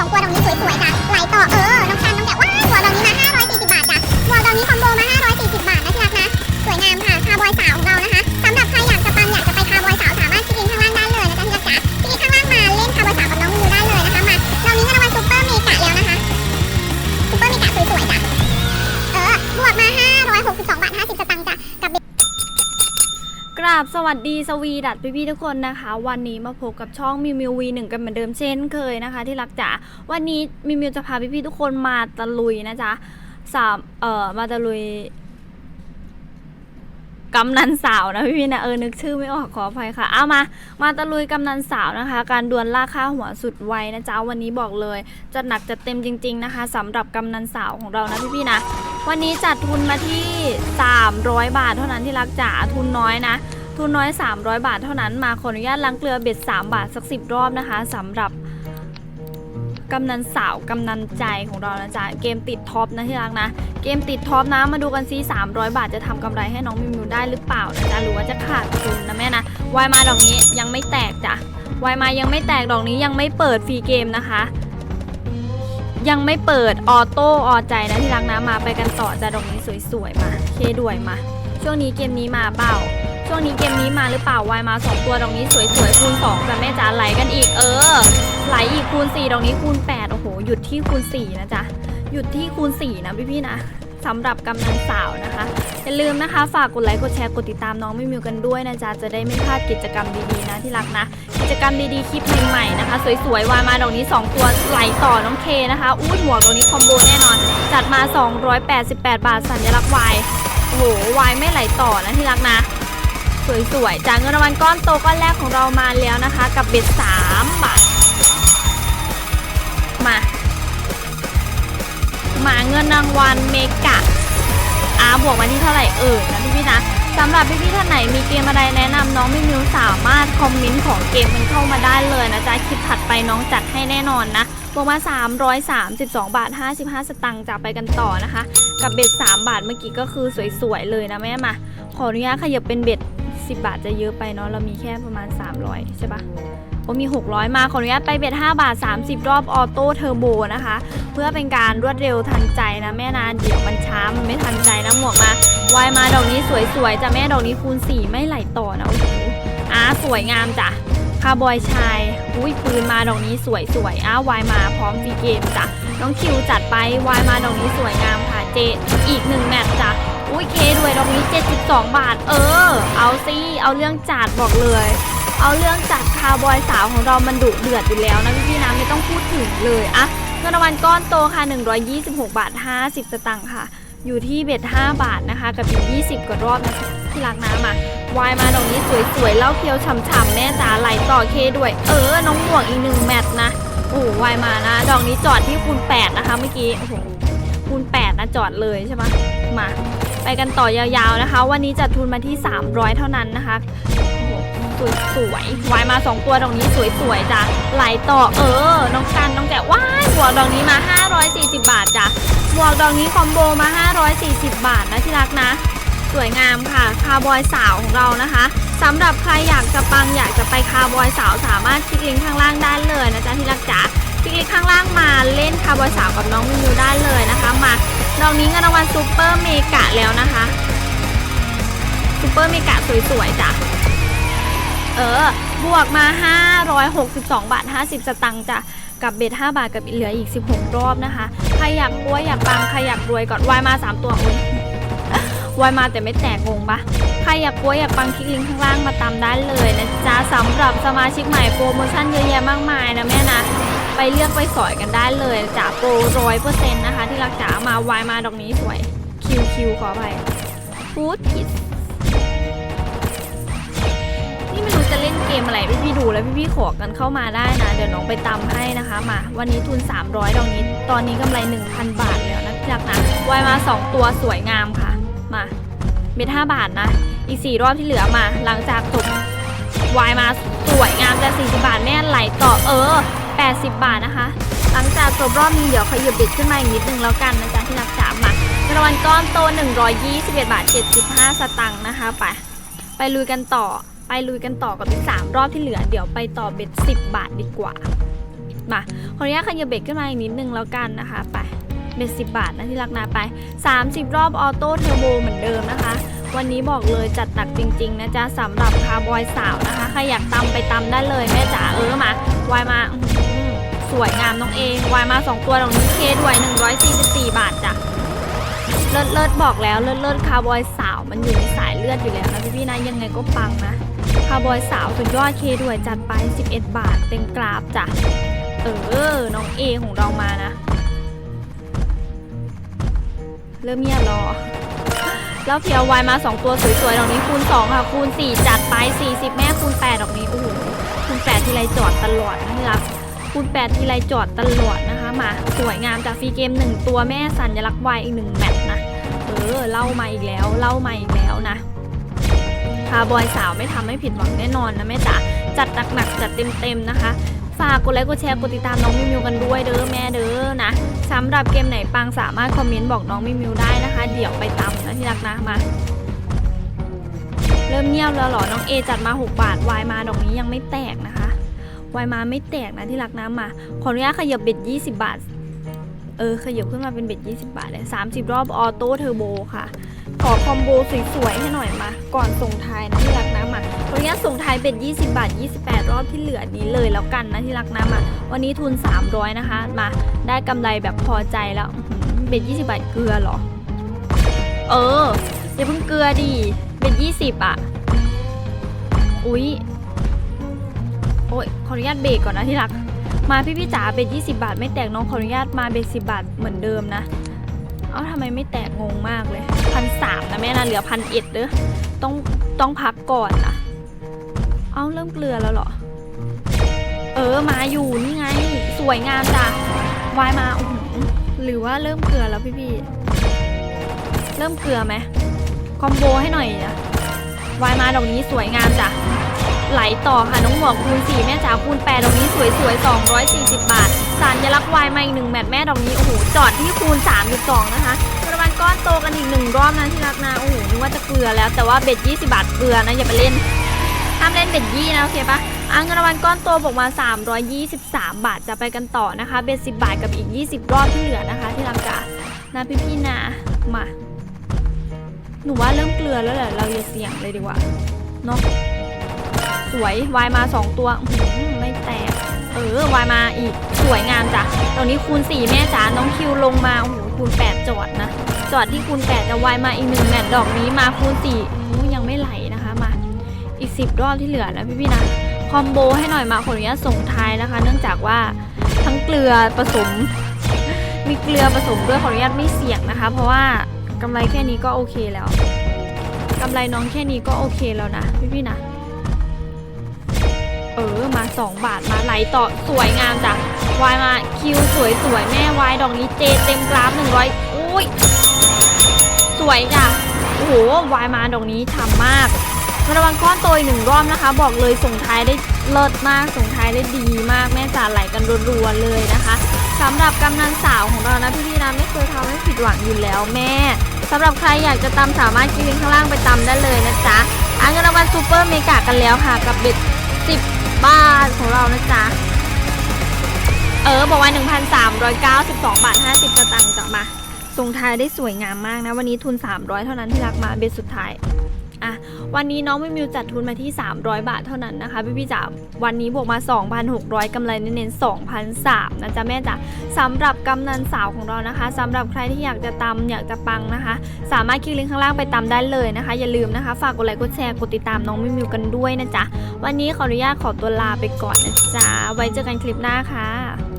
สองตัวดอกนี้สวยๆจ้ะไหลต่อเออ น้องกันน้องแกะว้ายหัวดอกนี้มา540 บาทจ้ะหัวดอกนี้คอมโบมา540 บาทนะที่รักนะ สวยงามค่ะ คาร์บอยสาวของเรานะคะสำหรับใครอยากจะปังอยากจะไปคาร์บอยสาวสามารถคลิกลิงก์ข้างล่างได้เลยนะจ๊ะที่รักจ๋าคลิกลิงก์ข้างล่างมาเล่นคาร์บอยสาวกับน้องมิวได้เลยนะคะมาเรามีเงินรางวัลซุปเปอร์เมกะแล้วนะคะซุปเปอร์เมกะสวยๆจ้ะเออบวกมา562บาท50สตางค์จ้ะกับ กราบสวัสดีสวีดัดพี่ๆทุกคนนะคะ วันนี้มาพบกับช่องมิวมิววีหนึ่งกันเหมือนเดิมเช่นเคยนะคะ ที่รักจ๋าวันนี้มิวมิวจะพาพี่ๆทุกคนมาตะลุยนะจ๊ะสามเอ่อมาตะลุย กำนันสาวนะพี่ๆนะเออนึกชื่อไม่ออกขออภัยค่ะ เอามา มาตะลุยกำนันสาวนะคะ การดวลล่าค่าหัวสุดไวนะจ๊ะวันนี้บอกเลยจะหนักจะเต็มจริง ๆนะคะสำหรับกำนันสาวของเรานะพี่ๆนะ วันนี้จัดทุนมาที่ 300 บาทเท่านั้นที่รักจ๋าทุนน้อยนะ ทุนน้อย 300 บาทเท่านั้นมาขออนุญาตล้างเกลือเบ็ด3 บาทสัก 10 รอบนะคะสำหรับ กำนันสาวกำนันใจของเรานะจ๊ะเกมติดท็อปนะที่รักนะ เกมติดท็อปนะมาดูกันซิ300 บาทจะทำกำไรให้น้องมิวมิวได้หรือเปล่านะจ๊ะหรือว่าจะขาดทุนนะแม่นะวายมาดอกนี้ยังไม่แตกจ้ะวายมายังไม่แตกดอกนี้ยังไม่เปิดฟรีเกมนะคะยังไม่เปิดออโต้ออใจนะที่รักนะมาไปกันต่อจ้ะดอกนี้สวยๆมาเคด้วยมา ช่วงนี้เกมนี้มาเปล่า ช่วงนี้เกมนี้มาหรือเปล่าวายมา2ตัวดอกนี้สวยๆคูณ2จะแม่จ๋าไหลกันอีก เออ ไหลอีกคูณ4ดอกนี้คูณ8โอ้โหหยุดที่คูณ4นะจ๊ะหยุดที่คูณ4นะพี่ๆนะสำหรับกำนันสาวนะคะ อย่าลืมนะคะ ฝากกดไลค์กดแชร์กดติดตามน้องมิมิวกันด้วยนะจ๊ะจะได้ไม่พลาดกิจกรรมดีๆนะที่รักนะ กิจกรรมดีๆคลิปใหม่ๆนะคะ สวยๆวายมาดอกนี้ 2 ตัวไหลต่อน้องเคนะคะอุ้หัวดอกนี้คอมโบแน่นอน จัดมา 288 บาทสัญลักษณ์วายโอ้โหวายไม่ไหลต่อนะที่รักนะ สวยๆจากเงินรางวัลก้อนโตก้อนแรกของเรามาแล้วนะคะ กับเบ็ด3บาท มา มาเงินรางวัลเมกะอาบวกมาที่เท่าไหร่เอ่ยนะพี่พี่นะสำหรับพี่พี่ท่านไหนมีเกมอะไรแนะนำน้องมิวมิวสามารถคอมเมนต์ของเกมมันเข้ามาได้เลยนะจ๊ะคลิปถัดไปน้องจัดให้แน่นอนนะบวกมา 332 บาท 55 สตังค์จะไปกันต่อนะคะ กับเบ็ด 3 บาทเมื่อกี้ก็คือสวยๆเลยนะแม่มา ขออนุญาตขยับเป็นเบ็ด 10 บาทจะเยอะไปเนาะเรามีแค่ประมาณ 300 ใช่ปะโอ้มี 600 มาขออนุญาตไปเบ็ด5บาท 30 รอบออโต้เทอร์โบนะคะ เพื่อเป็นการรวดเร็วทันใจนะแม่นะเดี๋ยวมันช้ามันไม่ทันใจนะหมวกมาวายมาดอกนี้สวยๆจ้ะแม่ดอกนี้คูณ 4 ไม่ไหลต่อนะโอ้โหอ่าสวยงามจ้ะคาร์บอยชายอุ้ยปืนมาดอกนี้สวยๆอ้าวายมาพร้อมฟรีเกมจ้ะน้องคิวจัดไปวายมาดอกนี้สวยงามค่ะเจอีกหนึ่งแมตช์จ้ะ อุ้ยเคด้วยดอกนี้ 72 บาท เออ เอาซิเอาเรื่องจัดบอกเลย เอาเรื่องจัดคาร์บอยสาวของเรามันดุเดือดอยู่แล้วนะพี่ๆนะไม่ต้องพูดถึงเลยอะเงินรางวัลก้อนโตค่ะ 126 บาท 50 สตางค์ค่ะ อยู่ที่เบ็ด 5 บาทนะคะ กับอีก20 กว่ารอบนะที่รักน้ำอะวายมาดอกนี้สวยๆเล่าเคียวฉ่ำๆแม่จ๋าไหลต่อเคด้วย เออ น้องหมวกอีกหนึ่งแมตช์นะโอ้โหวายมานะ ดอกนี้จอดที่คูณ8นะคะเมื่อกี้โอ้โหคูณ8นะจอดเลยใช่ไหมมา กันต่อยาวๆนะคะ วันนี้จัดทุนมาที่ 300 เท่านั้นนะคะสวยๆวายมา 2 ตัวดอกนี้สวยๆจ้ะไหลต่อเออ น้องกันน้องแกะว้ายหมวดอกนี้มา 540 บาทจ้ะหมวกดอกนี้คอมโบมา 540 บาทนะที่รักนะ สวยงามค่ะ คาร์บอยสาวของเรานะคะสำหรับใครอยากจะปังอยากจะไปคาร์บอยสาวสามารถคลิกลิงก์ข้างล่างได้เลยนะจ๊ะที่รักจ๋าคลิกลิงก์ข้างล่างมาเล่นคาร์บอยสาวกับน้องมิวได้เลยนะคะมา ดอกนี้เงินรางวัลซูเปอร์เมกะแล้วนะคะซูเปอร์เมกะสวยๆจ้ะ เออ บวกมา 562 บาท 50 สตังค์จ้ะ กับเบ็ด5บาทกับเหลืออีก 16 รอบนะคะ ใครอยากรวยอยากปัง ใครอยากรวยก่อนวายมา 3 ตัวอุ้ยวายมาแต่ไม่แตกงงปะใครอยากกลัวอยากปังคลิกลิงก์ข้างล่างมาตามได้เลยนะจ๊ะสำหรับสมาชิกใหม่โปรโมชั่นเยอะแยะมากมายนะแม่นะ ไปเลือกไปสอยกันได้เลยจ้ะโปรร้อยเปอร์เซ็นต์นะคะ ที่รักจ๋ามาวายมาดอกนี้สวยคิวคิวขอไปฟูดคิดนี่ไม่รู้จะเล่นเกมอะไรพี่พี่ดูแล้วพี่พี่ขอกันเข้ามาได้นะ เดี๋ยวน้องไปตาให้นะคะมา วันนี้ทุน 300ดอกนี้ ตอนนี้กำไร 1,000 บาทแล้วนะที่รักนะวายมา 2 ตัวสวยงามค่ะ มาเม็ด5บาทนะ อีก 4 รอบที่เหลือมา หลังจากจบวายมาสวยงามแต่40 บาทแม่ไหลต่อเออ 80 บาทนะคะ หลังจากจบรอบนี้เดี๋ยวขยับบิดขึ้นมาอีกนิดนึงแล้วกันนะจ๊ะที่รักจ๋ามารางวัลก้อนโต 121 บาท 75 สตังค์นะคะไปไปลุยกันต่อ ไปลุยกันต่อกับอีก3รอบที่เหลือ เดี๋ยวไปต่อเบ็ด 10 บาทดีกว่า มาขออนุญาตขยับเบรกขึ้นมาอีกนิดนึงแล้วกันนะคะไปเบ็ดสิบาทนะที่รักนาไป 30 รอบออโต้เทอร์โบเหมือนเดิมนะคะ วันนี้บอกเลยจัดหนักจริง ๆ นะจ๊ะสำหรับคาร์บอยสาวนะคะ ใครอยากตำไปตำได้เลยแม่จ๋าเออมา วายมา สวยงามน้องเองวายมา 2 ตัวตรงนี้เคด้วย 144 บาทจ้ะเลิศเลิศบอกแล้วเลิศเลิศคาร์บอยสาวมันอยู่ในสายเลือดอยู่แล้วนะพี่ๆนะยังไงก็ปังนะคาร์บอยสาวสุดยอดเคด้วยจัดไป 11 บาทเต็มกราฟจ้ะเออน้องเอของเรามานะ เริ่มเงียบรอแล้วเพียววายมา 2 ตัวสวยๆดอกนี้คูณ 2 ค่ะคูณ 4 จัดไป 40 แม่คูณ8ดอกนี้โอ้โหคูณ8ทีไรจอดตลอดนะที่รัก คูณ8ทีไรจอดตลอดนะคะ มาสวยงามจากฟรีเกม 1 ตัวแม่สัญลักษณ์วายอีก 1 แมตช์นะ เออ เล่ามาอีกแล้ว เล่ามาอีกแล้วนะคาบอยสาวไม่ทำให้ผิดหวังแน่นอนนะแม่จ๋าจัดหนักๆจัดเต็มๆนะคะ ฝากกดไลค์กดแชร์กดติดตามน้องมิวมิวกันด้วยเด้อแม่เด้อนะสำหรับเกมไหนปังสามารถคอมเมนต์บอกน้องมิวมิวได้นะคะ เดี๋ยวไปตามนะที่รักนะมาเริ่มเงียบแล้วหรอ น้องเอจัดมา 6 บาทวายมาดอกนี้ยังไม่แตกนะคะ วายมาไม่แตกนะที่รักนะมา ขออนุญาตขยับเบ็ด 20 บาท เออ ขยับขึ้นมาเป็นเบ็ด 20 บาทเลย30 รอบออโต้เทอร์โบค่ะ ขอคอมโบสวยๆให้หน่อยมา ก่อนส่งท้ายนะที่รักนะมาขออนุญาตส่งท้ายเบ็ด 20 บาท 28 รอบที่เหลือนี้เลยแล้วกันนะที่รักนะมาวันนี้ทุน 300 นะคะ มา ได้กำไรแบบพอใจแล้ว เบ็ด 20 บาทเกลือเหรอ เอออย่าเพิ่งเกลือดิ เบ็ด 20 อะ อุ๊ย โอ้ยขออนุญาตเบรกก่อนนะที่รัก มาพี่พี่จ๋าเบ็ด20 บาท ไม่แตกน้องขออนุญาตมาเบ็ด10 บาทเหมือนเดิมนะ เอ้าทำไมไม่แตกงงมากเลยพันสามนะแม่นะเหลือพันเอ็ดเด้อต้องต้องพักก่อนนะเอ้าเริ่มเกลือแล้วเหรอ เออมาอยู่นี่ไง สวยงามจ้ะวายมาโอ้โหหรือว่าเริ่มเกลือแล้วพี่พี่เริ่มเกลือไหมคอมโบให้หน่อยนะวายมาดอกนี้สวยงามจ้ะ ไหลต่อค่ะน้องหมวกคูณ4แม่จ๋าคูณ8ดอกนี้สวยสวยๆ240 บาทสัญลักษณ์วายมาอีกหนึ่งแมตช์แม่ดอกนี้โอ้โหจอดที่คูณ3.2นะคะกระวันก้อนโตกันอีกหนึ่งรอบนะที่รักนะโอ้โหนึกว่าจะเกลือแล้วแต่ว่าเบ็ด20 บาทเกลือนะอย่าไปเล่นห้ามเล่นเบ็ดยี่นะโอเคปะอะเงินรางวัลก้อนโตบอกมา 323 บาทจะไปกันต่อนะคะ เบ็ด10 บาทกับอีก 20 รอบที่เหลือนะคะ ที่รักจ๋านะพี่พี่นะมาหนูว่าเริ่มเกลือแล้วแหละเราอย่าเสี่ยงเลยดีกว่าเนาะ สวยวายมา2ตัวอื้อหือไม่แตก เออวายมาอีกสวยงามจ้ะตรงนี้คูณ4แม่จ๋าน้องคิวลงมาโอ้โหคูณ8จอดนะ จอดที่คูณ8จะวายมาอีกหนึ่งแมตช์ดอกนี้มาคูณ4อู้ยังไม่ไหลนะคะมา อีก 10 รอบที่เหลือนะพี่ๆนะคอมโบให้หน่อยมาขออนุญาตส่งท้ายนะคะ เนื่องจากว่าทั้งเกลือผสม มีเกลือผสมด้วยขออนุญาตไม่เสี่ยงนะคะ เพราะว่ากำไรแค่นี้ก็โอเคแล้วกำไรน้องแค่นี้ก็โอเคแล้วนะพี่ๆนะ ออมา 2 บาทมาไหลต่อสวยงามจ้ะวายมาคิวสวยสวยๆแม่วายดอกนี้เจเต็มกราฟ100อุ้ยสวยจ้ะโอ้โหวายมาดอกนี้ฉ่ำมากเงินรางวัลก้อนโตอีกหนึ่งรอบนะคะ บอกเลยส่งท้ายได้เลิศมากส่งท้ายได้ดีมากแม่จ๋าไหลกันรัวๆเลยนะคะสำหรับกำนันสาวของเรานะพี่ๆนะไม่เคยทำให้ผิดหวังอยู่แล้วแม่สำหรับใครอยากจะตำสามารถคลิกลิงข้างล่างไปตำได้เลยนะจ๊ะอะเงินรางวัลซูเปอร์เมกากันแล้วค่ะกับเบ็ด10 บ้านของเรานะจ๊ะ เออ บอกว่า 1,392 บาท 50สตางค์จ้ะมาส่งท้ายได้สวยงามมากนะ วันนี้ทุน 300 เท่านั้นที่รักมาเบสสุดท้าย วันนี้น้องมิวมิวจัดทุนมาที่ 300 บาทเท่านั้นนะคะพี่พี่จ๋าวันนี้บวกมา 2,600กำไรเน้นๆ2,003นะจ๊ะแม่จ๋าสำหรับกำนันสาวของเรานะคะสำหรับใครที่อยากจะตำอยากจะปังนะคะ สามารถคลิกลิงก์ข้างล่างไปตำได้เลยนะคะ อย่าลืมนะคะฝากกดไลค์กดแชร์กดติดตามน้องมิวมิวกันด้วยนะจ๊ะวันนี้ขออนุญาตขอตัวลาไปก่อนนะจ๊ะไว้เจอกันคลิปหน้าค่ะ